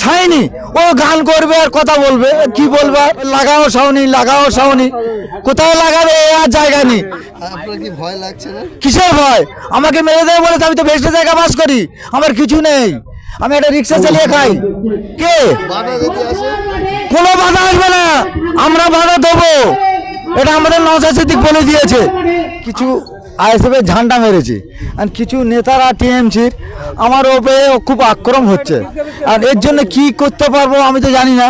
Shiny. ও গান করবে আর কথা বলবে। কি বলবে লাগাও সাউনি লাগাও সাউনি কোথায় লাগাবে? আর জায়গা নেই। কিসের ভয়? আমাকে মেরে দেবে বলে তো আমি তো বেস্টে জায়গা বাস করি। আমার কিছু নেই। আমি একটা রিক্সা চালিয়ে খাই। কে? কোনো বাধা আসবে না। আমরা বাধা দেবো। এটা আমাদের নওশাদ সিদ্দিক বলে দিয়েছে। কিছু আইএসএফ এর ঝান্ডা মেরেছি। আর কিছু নেতারা টিএমসির, আমার ওপরে খুব আক্রম হচ্ছে। আর এর জন্য কি করতে পারব আমি তো জানি না।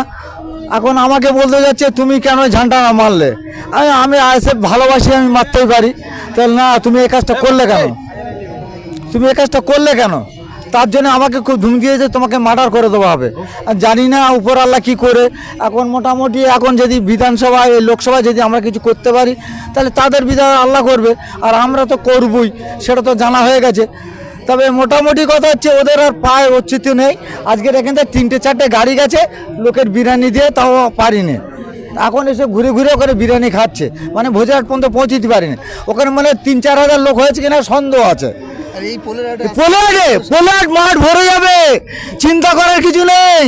এখন আমাকে বলতে যাচ্ছে, তুমি কেন ঝান্ডা না মারলে? আমি আমি আইএসএফ ভালোবাসি, আমি মারতেই পারি। তাহলে না, তুমি এই কাজটা করলে কেন? তুমি এই কাজটা করলে কেন? তার জন্য আমাকে খুব ধুমকি দিয়েছে, তোমাকে মার্ডার করে দেওয়া হবে। জানি না উপর আল্লাহ কী করে। এখন মোটামুটি এখন যদি বিধানসভায় লোকসভায় যদি আমরা কিছু করতে পারি, তাহলে তাদের বিধান আল্লাহ করবে। আর আমরা তো করবই, সেটা তো জানা হয়ে গেছে। তবে মোটামুটি কথা হচ্ছে, ওদের আর পায়ে অচ্ছিত নেই। আজকের এখান থেকে তিনটে চারটে গাড়ি গেছে, লোকের বিরিয়ানি দিয়ে, তাও পারিনি। এখন এসে ঘুরে ঘুরে করে বিরিয়ানি খাচ্ছে। মানে ভোজরাট পর্যন্ত পৌঁছে দিতে পারিনি। ওখানে মানে তিন চার হাজার লোক হয়েছে কিনা সন্দেহ আছে। মাঠ ভরে যাবে। চিন্তা করার কিছু নেই।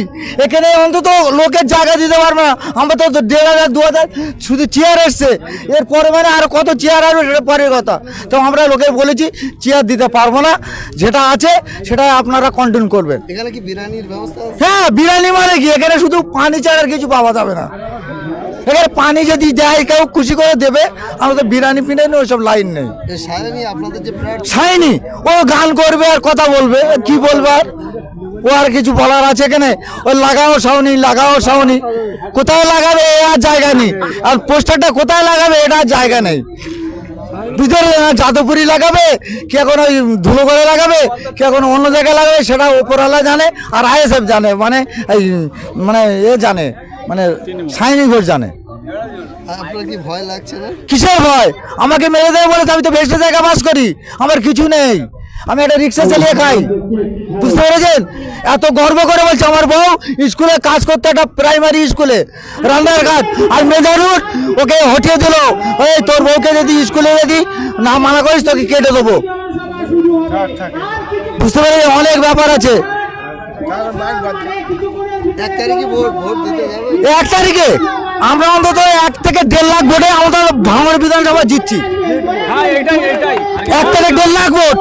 এখানে অন্তত লোকের জায়গা দিতে পারবে না। আমরা তো দেড় হাজার দু হাজার শুধু চেয়ার এসছে। এরপরে মানে আর কত চেয়ার আসবে সেটা পরের কথা। তো আমরা লোকে বলেছি চেয়ার দিতে পারব না। যেটা আছে সেটা আপনারা কন্টিনিউ করবেন। এখানে কি বিরিয়ানির ব্যবস্থা হ্যাঁ বিরিয়ানি মানে কি? এখানে শুধু পানি ছাড়া আর কিছু পাওয়া যাবে না। এখানে পানি যদি দেয় কেউ খুশি করে দেবে। আমাদের বিরিয়ানি ফিরিয়ানি ওইসব লাইন নেই। ছাইনি ও গান করবে আর কথা বলবে কি বলবে আর? ও আর কিছু বলার আছে এখানে? ও লাগাও সাউনি লাগাও সাউনি কোথায় লাগাবে এ আর জায়গা নেই। আর পোস্টারটা কোথায় লাগাবে এটা আর জায়গা নেই। ভিতরে যাদবপুরি লাগাবে কে এখন ওই ধুলোগড়ে লাগাবে কে এখন অন্য জায়গায় লাগাবে সেটা ওপরওয়ালা জানে আর আইএসএফ জানে মানে এই মানে এ জানে। মানে সাইনি ঘোষ জানে। আপনার কি ভয় লাগছে না? কিসের ভয়? আমাকে মেরে দেবে বলে আমি তো বেস্টে জায়গা বাস করি। আমার কিছু নেই। আমি একটা রিক্সা চালিয়ে খাই। বুঝতে পেরেছেন? এত গর্ব করে বলছে আমার বউ স্কুলে কাজ করতে একটা প্রাইমারি স্কুলে রান্নার কাজ আর মেজারুট ওকে হটিয়ে দিল। ওই তোর বউকে যদি স্কুলে যদি না মানা করিস তোকে কেটে দেবো। বুঝতে পেরেছি অনেক ব্যাপার আছে। এক তারিখে ভোট ভোট দিতে যাবে। এক তারিখে? আমরা অন্তত এক থেকে দেড় লাখ ভোটে আমাদের ভাঙড় বিধানসভা জিতছি। এক থেকে দেড় লাখ ভোট।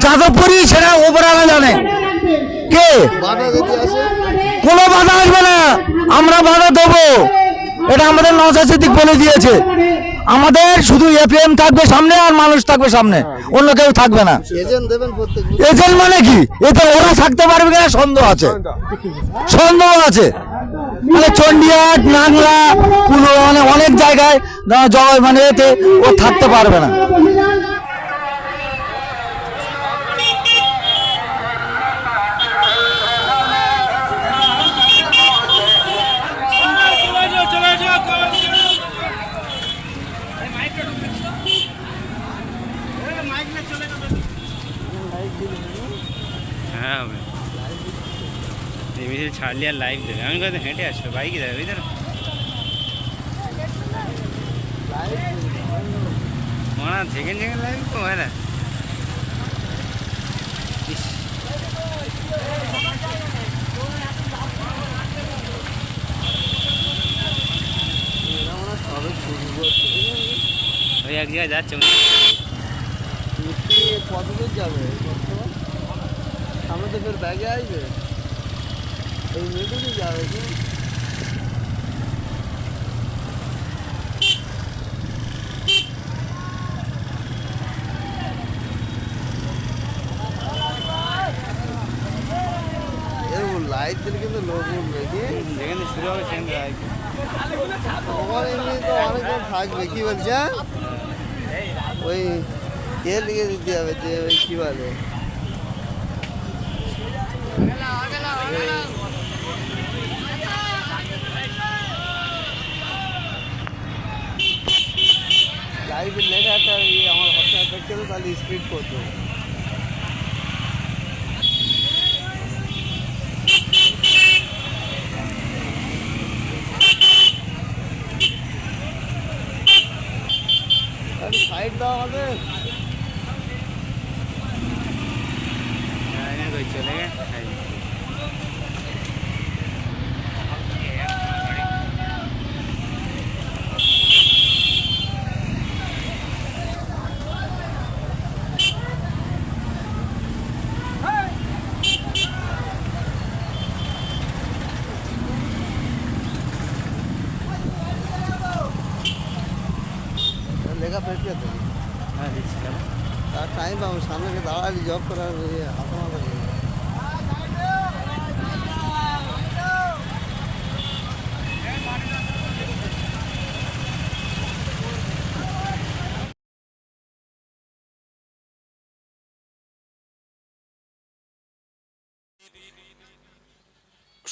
যাদবপুরি সেটা ওপরালা জানে। কে? কোনো বাধা আসবে না। আমরা বাধা দেবো। এটা আমাদের নওশাদ সিদ্দিক বলে দিয়েছে। আমাদের শুধু এপিএম থাকবে সামনে আর মানুষ থাকবে সামনে। অন্য কেউ থাকবে না। এজেন্ট মানে কি? এতে ওরা থাকতে পারবে কিনা সন্দেহ আছে। সন্দেহ। আছে। মানে চন্ডিহাট নাংলা পুরো মানে অনেক জায়গায় মানে এতে ও থাকতে পারবে না হ্যাঁ হবে এমনি ছাড়লি আর লাইভ দেবে আমি কথা হেঁটে আসব বাইকে যাবে বুঝতে মনে সেকেন্ড সেকেন্ড লাইভ তো হয় না ওই এক জায়গায় যাচ্ছে। কতদূর যাবে সামনে তো ফের ব্যাগে আসবে এই মেয়েটুকু যাবে কি এরকম লাইট দিলে কিন্তু লোক উঠবে কি যেখানে শুরু হবে সেখানে লাইভ তোমার এমনি তো অনেকজন থাকবে কি বলছে হ্যাঁ? ওই তেল লিখে দিতে হবে যে ওই কি বলে লাইভে লেখা একটা ওই আমার হোয়াটসঅ্যাপ দেখতে হবে তাহলে স্পিড করতো সাইড দাও আমাদের হ্যাঁ, ঢেকা পেটে হ্যাঁ তার টাইম পাবো সামনে দাঁড়ালি জব করার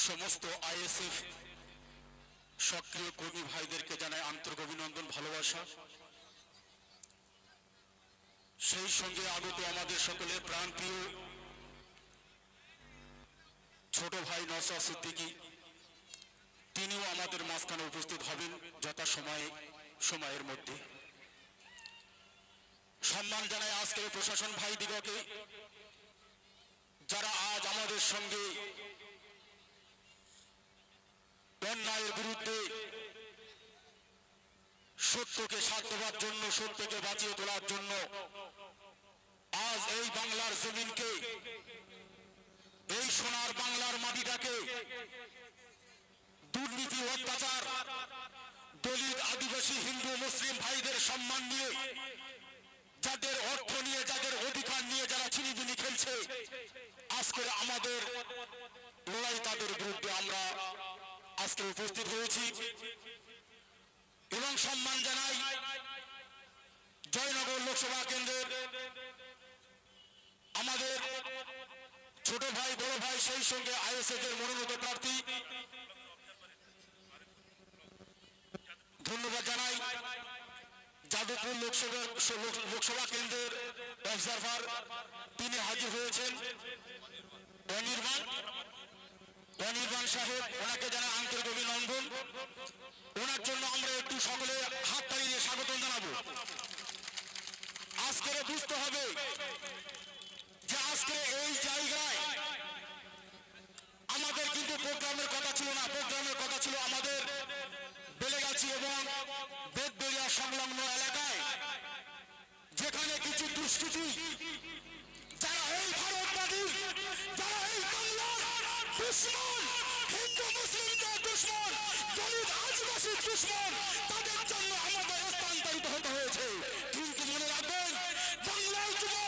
সমস্ত আইএসএফ সক্রিয় কর্মী ভাইদেরকে জানায় আন্তরিক অভিনন্দন ভালোবাসা। সেই সঙ্গে আগত আমাদের সকলের প্রাণপ্রিয় ছোট ভাই নসা সিদ্দিকী, তিনিও আমাদের মাঝখানে উপস্থিত হবেন যথা সময়ে সময়ের মধ্যে। সম্মান জানাই আজকের প্রশাসন ভাই দিগকে, যারা আজ আমাদের সঙ্গে অন্যায়ের বিরুদ্ধে সত্যকে সাধ্যবার জন্য, সত্যকে বাঁচিয়ে তোলার জন্য আজ এই বাংলার জমিনকে, এই সোনার বাংলার মাটিটাকে, দুর্নীতি, অত্যাচার, দলিত আদিবাসী, হিন্দু, মুসলিম ভাইদের সম্মান নিয়ে, যাদের অর্থ নিয়ে, যাদের অধিকার নিয়ে যারা চিনিবিনি খেলছে আজকে আমাদের লড়াই তাদের বিরুদ্ধে আমরা আজকে উপস্থিত হয়েছি। এবং সম্মান জানাই জয়নগর লোকসভা কেন্দ্রের আমাদের ছোট ভাই, বড় ভাই সেই সঙ্গে আইএসএফ এর মনোনীত প্রার্থী। ধন্যবাদ জানাই যাদবপুর লোকসভা লোকসভা কেন্দ্রের অবজারভার তিনি হাজির হয়েছেন। অনির্বাণ অনির্বাণ সাহেব, ওনাকে জানা আন্তরিক অভিনন্দন। ওনার জন্য আমরা একটু সকলে হাত তাড়িয়ে স্বাগত জানাব। আজকে বুঝতে হবে আজকে এই জায়গায় আমাদের কিন্তু প্রোগ্রামের কথা ছিল না, প্রোগ্রামের কথা ছিল আমাদের বেলেগাছি এবং বেদবেড়িয়া সংলগ্ন এলাকায়, যেখানে কিছু দুষ্কৃতী, যারা এই ভারতবাদী তাদের জন্য আমাদের স্থানান্তরিত হতে হয়েছে। কিন্তু মনে রাখবেন, বাংলার যুবক